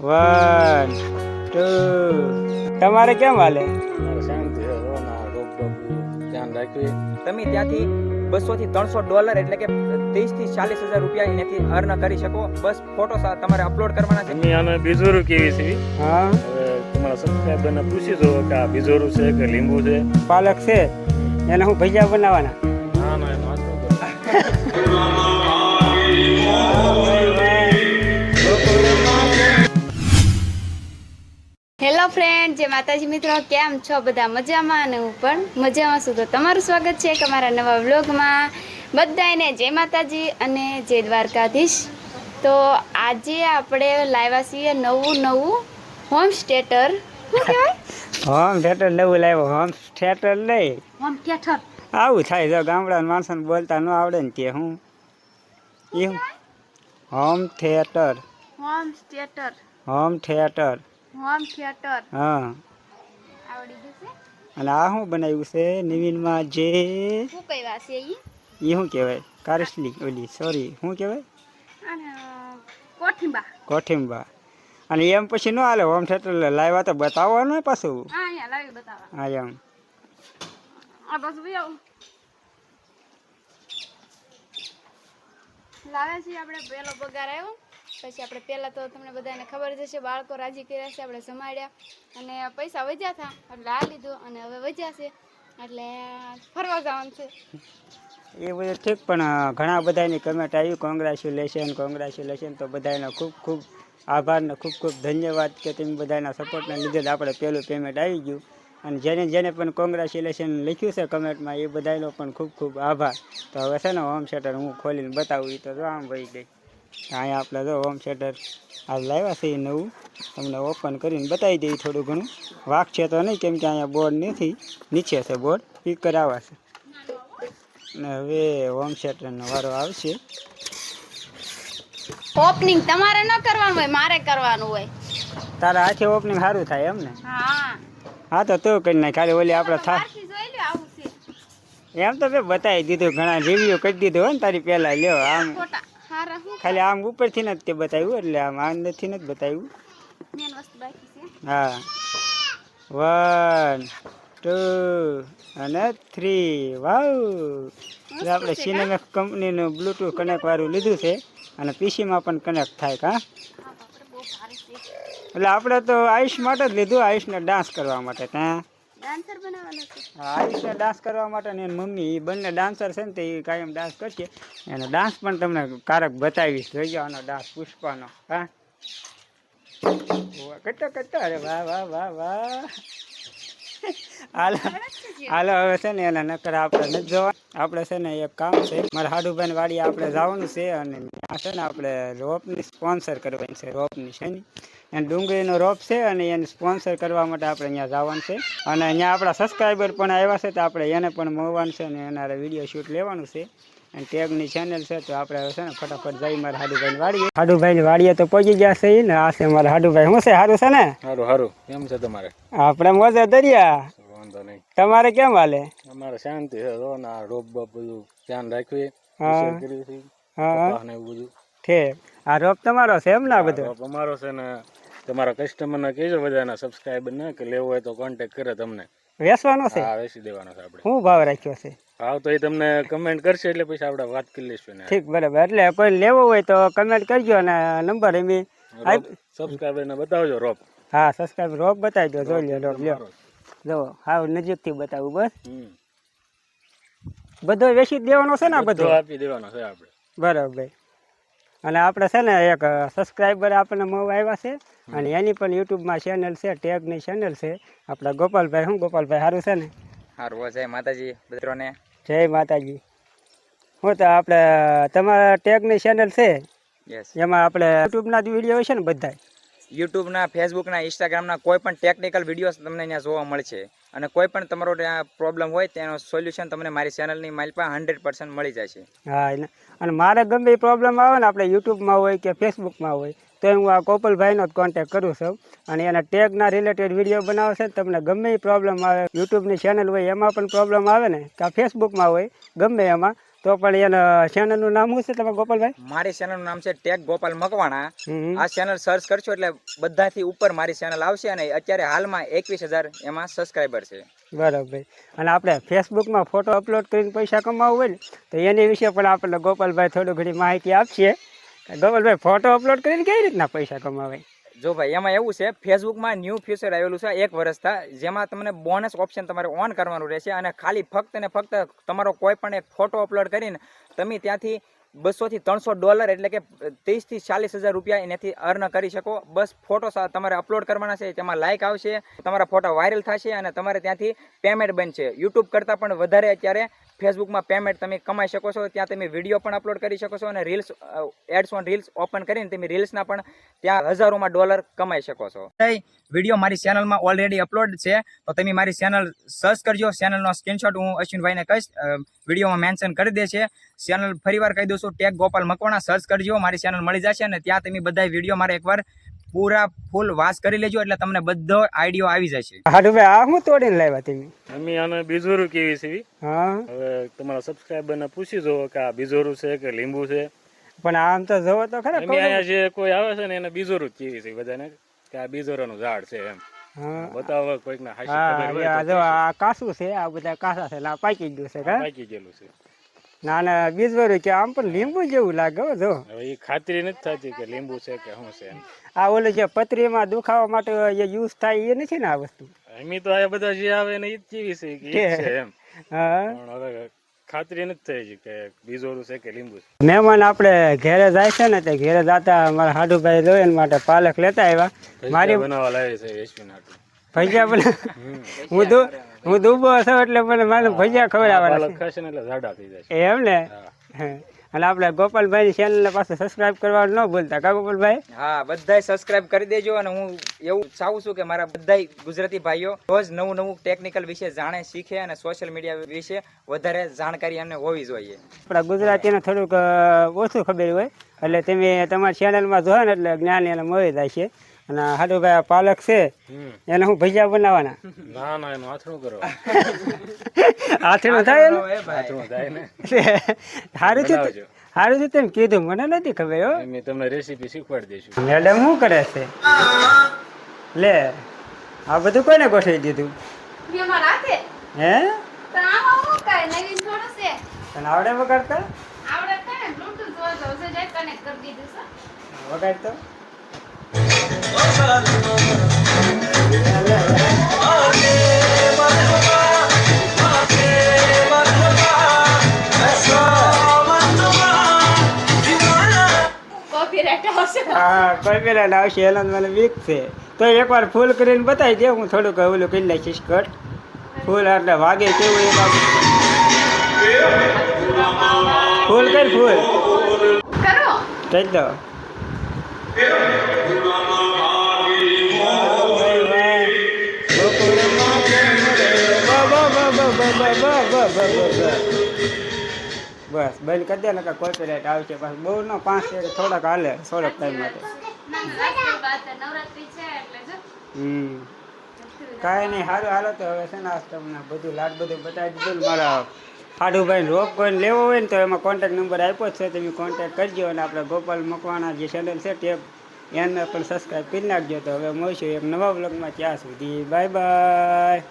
One two તમારે કેમ હાલે? શાંતિ ધ્યાન રાખવી. તમે ત્યાંથી બસો થી ત્રણસો ડોલર એટલે કે ત્રીસથી ચાલીસ હજાર રૂપિયા એનાથી અર્ન કરી શકો. બસ ફોટો તમારે અપલોડ કરવાના છે. તમે આને બીજોરું કેવી છે? હા. તમારા સબસ્ક્રાઈબરને પૂછી જો કે આ બીજોરું છે કે લીંબુ છે. પાલક છે. એને હું ભજીયા બનાવવાના. ના ના હેલો ફ્રેન્ડ જે માતાજી મિત્રો. કેમ છો? બધા મજામાં અને હું પણ મજામાં છું. તો તમારું સ્વાગત છે કે અમારા નવા વ્લોગમાં. બધાને જય માતાજી અને જય દ્વારકાધીશ. તો આજે આપણે લાવ્યા છીએ નવું નવું હોમ સ્ટેટર હોમ થિયેટર લેવું લાવ્યો. હોમ થિયેટર લઈ હોમ થિયેટર આવું થાય જો ગામડાના માણસોને બોલતા ન આવડે ને કે હું. એવું home theatre home theatre home theatre home theatre. હા. આવડી જશે અને આ શું બનાવ્યું છે? નવીનમાં જે શું કહેવા છે એ એ શું કહેવાય? કારસલી ઓલી સોરી શું કહેવાય? અને કોઠીંબા કોઠિંબા અને એમ પછી ન હાલે હોમ થિયેટર લાવ્યા તો બતાવવાનું ને પાછું. હા અહીંયા લાવી બતાવવા. હા એમ. આ બસ ભાઈ આવું લાવે છે આપણે પહેલો પગાર આવ્યો. પછી આપણે પહેલાં તો તમને બધાને ખબર જ હશે, બાળકો રાજી કર્યા છે, આપણે જમાડ્યા અને પૈસા વધ્યા હતા, એટલે આ લીધું અને હવે વધ્યા છે, એટલે ફરવા જવાનું છે. એ બધું ઠીક, પણ ઘણા બધાની કમેન્ટ આવી કોંગ્રેચ્યુલેશન કોંગ્રેચ્યુલેશન તો બધાનો ખૂબ ખૂબ આભાર ને ખૂબ ખૂબ ધન્યવાદ કે તમે બધાના સપોર્ટના લીધે જ આપણે પહેલું પેમેન્ટ આવી ગયું. અને જેને જેને પણ કોંગ્રેચ્યુલેશન લખ્યું છે કમેન્ટમાં એ બધાનો પણ ખૂબ ખૂબ આભાર. તો હવે છે ને, હોમ થિયેટર હું ખોલીને બતાવું એ તો આમ વહી ગઈ. અહીંયા આપણે જો હોમ થિયેટર આ લાવ્યા છે એ નવું. તમને ઓપન કરીને બતાવી દઈએ થોડું ઘણું. વાક છે તો નહીં કેમ કે અહીંયા બોર્ડ નથી. નીચે છે બોર્ડ પીક કરાવવા છે. ને હવે હોમ થિયેટરનો વારો આવશે. ઓપનિંગ તમારે ન કરવાનું હોય મારે કરવાનું હોય. તારા હાથે ઓપનિંગ સારું થાય એમ ને? હા. તો તું કરી નાખ. ખાલી ઓલી આપણે થા બહારથી જોઈ લ્યો આવું છે. એમ તો મેં બતાવી દીધું ઘણા રિવ્યુ કરી દીધું હોય ને તારી પહેલાં. લ્યો આમ. ખાલી આમ ઉપરથી જ તે બતાવ્યું એટલે આમ અંદરથી જ બતાવ્યું. હા. વન ટુ અને થ્રી વાવ એટલે આપણે સિનેમેક કંપનીનું બ્લૂટૂથ કનેક્ટ વાળું લીધું છે અને પીસીમાં પણ કનેક્ટ થાય કા? એટલે આપણે તો આયુષ માટે જ લીધું આયુષને ડાન્સ કરવા માટે ત્યાં. ડાન્સર બનાવવાનો છે. આયુષને ડાન્સ કરવા માટે ને એની મમ્મી એ બંને ડાન્સર છે ને તે કાયમ ડાન્સ કરશે. એનો ડાન્સ પણ તમને કારક બતાવીશ. જોઈ આનો ડાન્સ પુષ્પાનો. હા. કટ્ટા કેટલો? અરે વાહ વાહ વાહ વાહ. હાલો. હાલો હવે છે ને એના નકર આપણે નથી જોવા આપણે છે ને એક કામ છે. મારા હાડુભાઈ વાડી આપણે જવાનું છે અને આ છે ને આપણે રોપની સ્પોન્સર કરવાની છે. રોપની છે ને. એને ડુંગળીનો રોપ છે અને એને સ્પોન્સર કરવા માટે આપણે અહીંયા જવાનું છે. અને અહીંયા આપણા સબસ્ક્રાઈબર પણ આવ્યા છે તો આપણે એને પણ મળવાનું છે અને એના વીડિયો શૂટ લેવાનું છે. અને ટેગની ચેનલ છે તો આપણે હવે છે ને ફટાફટ જઈ મારા હાડુભાઈ વાડીએ. હાડુભાઈ વાડીએ તો પહોંચી ગયા છે ને. આ છે મારા હાડુભાઈ. શું છે? સારું છે ને? સારું સારું કેમ છે તમારે? આપણે મોજે દરિયા. વાંધો નહીં. તમારે કેમ હાલે અમારે શાંતિ છે જો ના રોપ બોગ બધું ધ્યાન રાખવી હા. ને એવું બધું. ઠીક. આ રોપ તમારો છે એમ ને બધું? રોપ અમારો છે ને તમારા કસ્ટમરને કહેજો બધાના સબસ્ક્રાઈબર ને કે લેવો હોય તો કોન્ટેક્ટ કરે તમને. વેચવાનો છે? હા વેચી દેવાનો છે આપણે. શું ભાવ રાખ્યો છે? ભાવ તો એ તમને કમેન્ટ કરશે એટલે પછી આપણે વાત કરી લઈશું ને. ઠીક બરાબર. એટલે કોઈ લેવો હોય તો કમેન્ટ કરજો અને નંબર એમ સબસ્ક્રાઇબર ને બતાવજો રોપ. હા સબસ્ક્રાઇબ રોપ બતાવી દો જોઈ લો રોપ લ્યો. જો હાવ નજીકથી બતાવું બસ. બધો વેચી દેવાનો છે ને બધો આપી દેવાનો છે આપણે. બરાબર. અને આપણે છે ને એક સબસ્ક્રાઈબર આપણને મળવા આવ્યા છે. અને એની પણ યુટ્યુબમાં ચેનલ છે ટેગની ચેનલ છે. આપણા ગોપાલભાઈ શું ગોપાલભાઈ સારું છે ને? સારું જય માતાજી મિત્રોને જય માતાજી. હું તો આપણે તમારા ટેગની ચેનલ છે? એમાં આપણે યુટ્યુબના જ વીડિયો છે ને બધા યુટ્યુબના, ફેસબુકના, ઇન્સ્ટાગ્રામના કોઈ પણ ટેકનિકલ વિડીયોઝ તમને અહીંયા જોવા મળશે. અને કોઈ પણ તમારો ત્યાં પ્રોબ્લેમ હોય, તેનો સોલ્યુશન તમને મારી ચેનલની માઇલ પર હંડ્રેડ પર્સન્ટ મળી જશે. હા એને અને મારે ગમે એ પ્રોબ્લેમ આવે ને, આપણે યુટ્યુબમાં હોય કે ફેસબુકમાં હોય, તો હું આ કોપલભાઈનો જ કોન્ટેક કરું છું. અને એના ટેગના રિલેટેડ વીડિયો બનાવે છે તમને ગમે એ પ્રોબ્લેમ આવે, યુટ્યુબની ચેનલ હોય, એમાં પણ પ્રોબ્લેમ આવે ને, કે ફેસબુકમાં હોય, ગમે એમાં તો પણ એના ચેનલનું નામ શું છે તમે ગોપાલભાઈ? મારી ચેનલનું નામ છે ટેક ગોપાલ મકવાણા. આ ચેનલ સર્ચ કરશો એટલે બધાથી ઉપર મારી ચેનલ આવશે અને અત્યારે હાલમાં એકવીસ હજાર એમાં સબસ્ક્રાઈબર છે. બરાબર અને આપણે ફેસબુકમાં ફોટો અપલોડ કરીને પૈસા કમાવવું હોય ને તો એની વિશે પણ આપણને ગોપાલભાઈ થોડી ઘણી માહિતી આપશે ગોપાલભાઈ ફોટો અપલોડ કરીને કઈ રીતના પૈસા કમાવાય? જો ભાઈ, એમાં એવું છે, ફેસબુકમાં ન્યૂ ફ્યુચર આવેલું છે, એક વર્ષથી જેમાં તમને બોનસ ઓપ્શન તમારે ઓન કરવાનું રહેશે અને ખાલી ફક્ત ને ફક્ત તમારો કોઈ પણ એક ફોટો અપલોડ કરીને તમે ત્યાંથી બસોથી ત્રણસો ડોલર એટલે કે ત્રીસથી ચાલીસ હજાર રૂપિયા એનાથી અર્ન કરી શકો. બસ ફોટો તમારે અપલોડ કરવાના છે, તેમાં લાઇક આવશે, તમારા ફોટા વાયરલ થશે અને તમારે ત્યાંથી પેમેન્ટ બનશે. યુટ્યુબ કરતાં પણ વધારે અત્યારે ફેસબુકમાં પેમેન્ટ તમે કમાઈ શકો છો, ત્યાં તમે વીડિયો પણ અપલોડ કરી શકો છો અને reels ads on reels open કરીને તમે રીલ્સના પણ ત્યાં હજારોમાં ડોલર કમાઈ શકો છો. વીડિયો મારી ચેનલમાં ઓલરેડી અપલોડ છે, તો તમે મારી ચેનલ સર્ચ કરજો. ચેનલનો સ્ક્રીનશોટ હું અશ્વિનભાઈને કહીશ. વિડીયોમાં મેન્શન કરી દે છે ચેનલ ફરીવાર કહી દઉં છું ટેગ ગોપાલ મકવાણા સર્ચ કરજો. મારી ચેનલ મળી જશે અને ત્યાં તમે બધા વીડિયો મારે એકવાર પૂરા ફૂલ વાસ કરી લેજો એટલે તમને બધો આઈડિયો આવી જશે. હાડુ ભાઈ આ હું તોડીને લાવ્યા તમે? અમે આને બીજોરું કેવી છે? હા. હવે તમારા સબસ્ક્રાઈબરને પૂછી જોવો કે આ બીજોરું છે કે લીંબુ છે. પણ આમ તો જોવો તો ખરા અમે અહીંયા જે કોઈ આવે છે ને એને બીજોરું જ કેવી છે બધાને? કે આ બીજોરાનું ઝાડ છે એમ. હા. બતાવો કોઈક ને હા ખબર હોય આ તો જો આ કાસું છે આ બધા કાસા છે લા પાકી ગયું છે કા? પાકી ગયેલું છે. ના ના બીજ ભર્યું કે આમ પણ લીંબુ જેવું લાગે હો જો. હવે એ ખાતરી નથી થતી કે લીંબુ છે કે શું છે આ ઓલું જે પતરીમાં દુખાવા માટે જે યુઝ થાય એ નથી ને આ વસ્તુ? એમી તો આ બધા જે આવે ને એ જ જીવી છે કે છે એમ. હા. ખાતરી નથી થઈ છે કે બીજોરું છે કે લીંબુ છે. મહેમાન આપણે ઘેરે જાય છે ને તે ઘેરે જાતા મારા હાડુભાઈ લો માટે પાલક લેતા આવ્યા. મારી બનાવવા લાવી છે ભજીયા બના હું દુ હું દુબો છું એટલે મને મને ભજીયા ખવડાવવાના ને એટલે જાડા થઈ જાય એમ ને? અને આપણે ગોપાલભાઈની ચેનલ પાસે સબસ્ક્રાઇબ કરવાનું ન ભૂલતા કા ગોપાલભાઈ? હા બધા સબસ્ક્રાઇબ કરી દેજો અને હું એવું ચાહું છું કે મારા બધા ગુજરાતી ભાઈઓ રોજ નવું નવું ટેકનિકલ વિશે જાણે શીખે અને સોશિયલ મીડિયા વિશે વધારે જાણકારી એમને હોવી જોઈએ. આપણા ગુજરાતીને થોડુંક ઓછું ખબર હોય. એટલે તમે તમારી ચેનલમાં જોવો ને એટલે જ્ઞાન એને મળી જાય છે. અને હાડુભાઈ આ પાલક છે. એને હું ભજીયા બનાવવાના. ના ના એનું આથણું કરો. હાથીનું થાય ને આથણું થાય ને સારું છે સારું છે તેમ કીધું મને નથી ખબર હો. મેં તમને રેસીપી શીખવાડી દઈશું. મેડમ શું કરે છે? લે આ બધું કોને ગોઠવી દીધું? હે? પણ આવડે વગાડતા? આવડે વગાડતો? હા કોઈ પેલા આવશે એનો તો મને વીક છે તો એકવાર ફૂલ કરીને બતાવી દે હું થોડુંક ઓલું કરી નાખીશ કટ ફૂલ એટલે વાગે કેવું એ બાબુ ફૂલ કર ફૂલ કરો. કહી દો. બસ બંધ કરી દે ને કોર્પોરેટ આવશે બસ બહુ ન, પાંચ થોડાક હાલે, થોડાક ટાઈમ માટે. હમ. કાંઈ નહીં સારું હાલો તો હવે છે ને આ તમને બધું લાડ બધું બતાવી દીધું ને મારા હાડુભાઈ રોપ કોઈને લેવો હોય ને તો એમાં કોન્ટેક્ટ નંબર આપ્યો છે, તમે કોન્ટેક્ટ કરજો અને આપણે ગોપાલ મકવાણા જે ચેનલ છે તે એને પણ સબસ્ક્રાઈબ કરી નાખજો. તો હવે મળશું એક નવા બ્લોગમાં ત્યાં સુધી બાય બાય